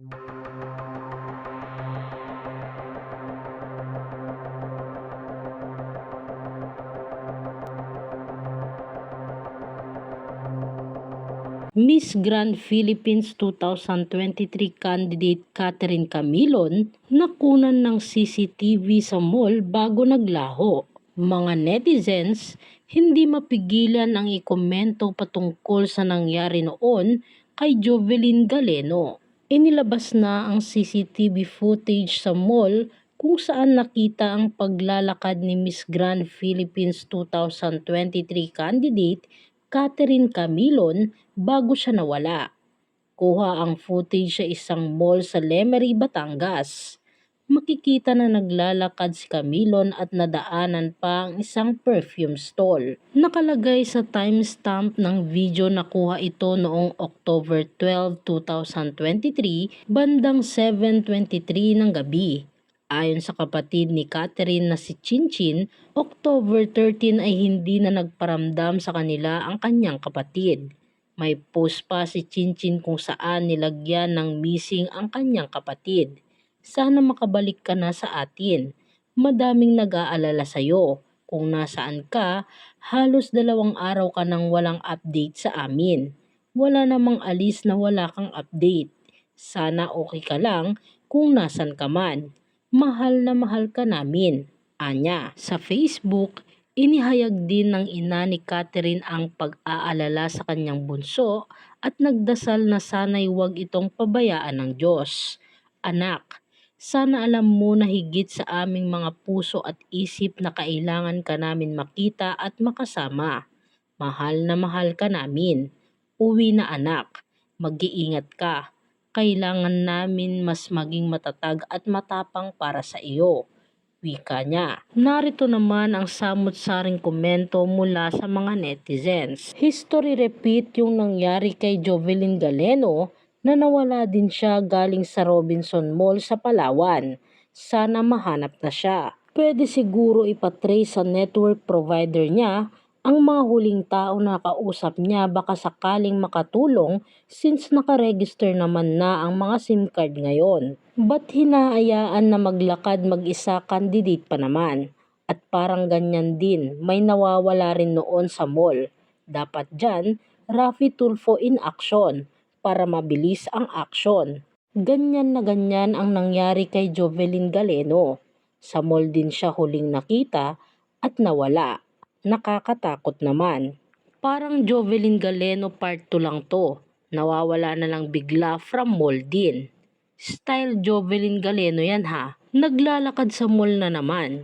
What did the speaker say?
Miss Grand Philippines 2023 candidate Catherine Camilon nakunan ng CCTV sa mall bago naglaho. Mga netizens, hindi mapigilan ang ikomento patungkol sa nangyari noon kay Jovelyn Galeno. Inilabas na ang CCTV footage sa mall kung saan nakita ang paglalakad ni Miss Grand Philippines 2023 candidate Catherine Camilon bago siya nawala. Kuha ang footage sa isang mall sa Lemery, Batangas. Makikita na naglalakad si Camilon at nadaanan pa ang isang perfume stall. Nakalagay sa timestamp ng video na kuha ito noong October 12, 2023, bandang 7.23 ng gabi. Ayon sa kapatid ni Catherine na si Chinchin, October 13 ay hindi na nagparamdam sa kanila ang kanyang kapatid. May post pa si Chinchin kung saan nilagyan ng missing ang kanyang kapatid. Sana makabalik ka na sa atin. Madaming nag-aalala sa'yo. Kung nasaan ka, halos dalawang araw ka nang walang update sa amin. Wala namang alis na wala kang update. Sana okay ka lang kung nasan ka man mahal na mahal ka namin. Anya, sa Facebook, inihayag din ng ina ni Catherine ang pag-aalala sa kanyang bunso at nagdasal na sana'y huwag itong pabayaan ng Diyos. Anak, sana alam mo na higit sa aming mga puso at isip na kailangan ka namin makita at makasama. Mahal na mahal ka namin. Uwi na anak. Mag-iingat ka kailangan namin mas maging matatag at matapang para sa iyo. Wika niya. Narito naman ang samot-saring komento mula sa mga netizens. History repeat yung nangyari kay Jovelyn Galeno na nawala din siya galing sa Robinson Mall sa Palawan. Sana mahanap na siya. Pwede siguro ipatrace sa network provider niya ang mga huling tao na kausap niya baka sakaling makatulong since nakaregister naman na ang mga SIM card ngayon. Ba't hinaayaan na maglakad mag-isa candidate pa naman? At parang ganyan din, may nawawala rin noon sa mall. Dapat dyan, Rafi Tulfo in action para mabilis ang action. Ganyan na ganyan ang nangyari kay Jovelyn Galeno. Sa mall din siya huling nakita at nawala nakakatakot naman. Parang Jovelyn Galeno part 2 lang to. Nawawala na lang bigla from mall din. Style Jovelyn Galeno yan ha. Naglalakad sa mall na naman.